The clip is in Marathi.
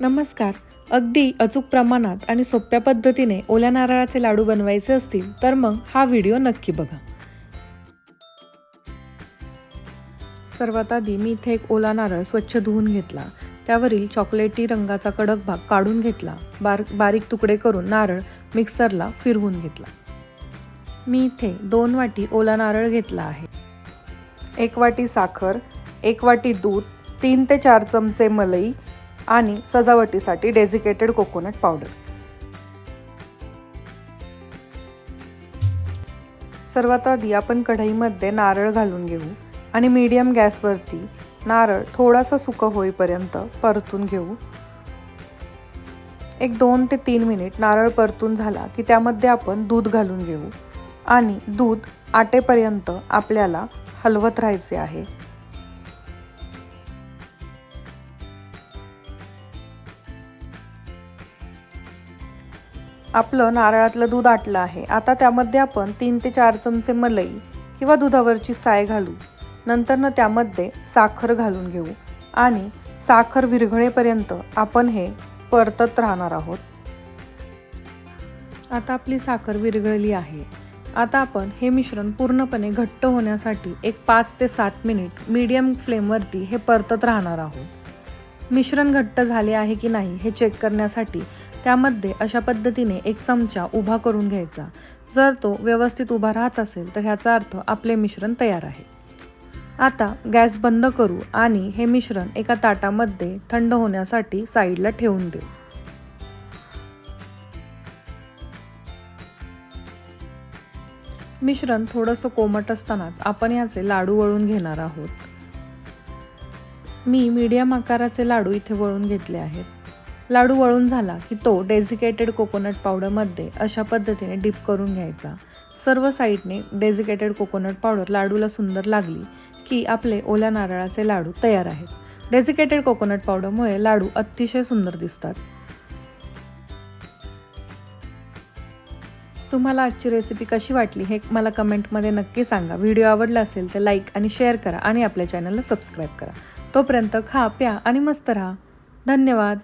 नमस्कार. अगदी अचूक प्रमाणात आणि सोप्या पद्धतीने ओल्या नारळाचे लाडू बनवायचे असतील तर मग हा व्हिडिओ नक्की बघा. सर्वात आधी मी इथे एक ओला नारळ स्वच्छ धुवून घेतला. त्यावरील चॉकलेटी रंगाचा कडक भाग काढून घेतला. बार बारीक तुकडे करून नारळ मिक्सरला फिरवून घेतला. मी इथे दोन वाटी ओला नारळ घेतला आहे. एक वाटी साखर एक वाटी दूध तीन ते चार चमचे मलई आणि सजावटीसाठी डेझिकेटेड कोकोनट पावडर. सर्वात आधी आपण कढईमध्ये नारळ घालून घेऊ आणि मीडियम गॅसवरती नारळ थोडासा सुकं होईपर्यंत परतून घेऊ. एक दोन ते तीन मिनिट नारळ परतून झाला की त्यामध्ये आपण दूध घालून घेऊ. आणि दूध आटेपर्यंत आपल्याला हलवत राहायचे आहे. आपलं नारळातलं दूध आटलं आहे. आता त्यामध्ये आपण तीन ते चार चमचे मलई किंवा दुधावरची साय घालू. नंतरनं त्यामध्ये साखर घालून घेऊ. आणि साखर विरघळेपर्यंत आपण हे परतत राहणार आहोत. आता आपली साखर विरघळली आहे. आता आपण हे मिश्रण पूर्णपणे घट्ट होण्यासाठी एक पाच ते सात मिनिट मीडियम फ्लेमवरती हे परतत राहणार आहोत. मिश्रण घट्ट झाले आहे की नाही हे चेक करण्यासाठी त्यामध्ये अशा पद्धतीने एक चमचा उभा करून घ्यायचा. जर तो व्यवस्थित उभा राहत असेल तर ह्याचा अर्थ आपले मिश्रण तयार आहे. आता गॅस बंद करू आणि हे मिश्रण एका ताटामध्ये थंड होण्यासाठी साईडला ठेवून देऊ. मिश्रण थोडंसं कोमट असतानाच आपण याचे लाडू वळून घेणार आहोत. मी मीडियम आकाराचे लाडू इथे वळून घेतले आहेत. लाडू वळून झाला की तो डेझिकेटेड कोकोनट पावडरमध्ये अशा पद्धतीने डिप करून घ्यायचा. सर्व साईडने डेझिकेटेड कोकोनट पावडर लाडूला सुंदर लागली की आपले ओल्या नारळाचे लाडू तयार आहेत. डेझिकेटेड कोकोनट पावडरमुळे लाडू अतिशय सुंदर दिसतात. तुम्हाला आजची रेसिपी कशी वाटली हे मला कमेंटमध्ये नक्की सांगा. व्हिडिओ आवडला असेल तर लाईक आणि शेअर करा आणि आपल्या चॅनलला सबस्क्राईब करा. तोपर्यंत खा प्या आणि मस्त राहा. धन्यवाद.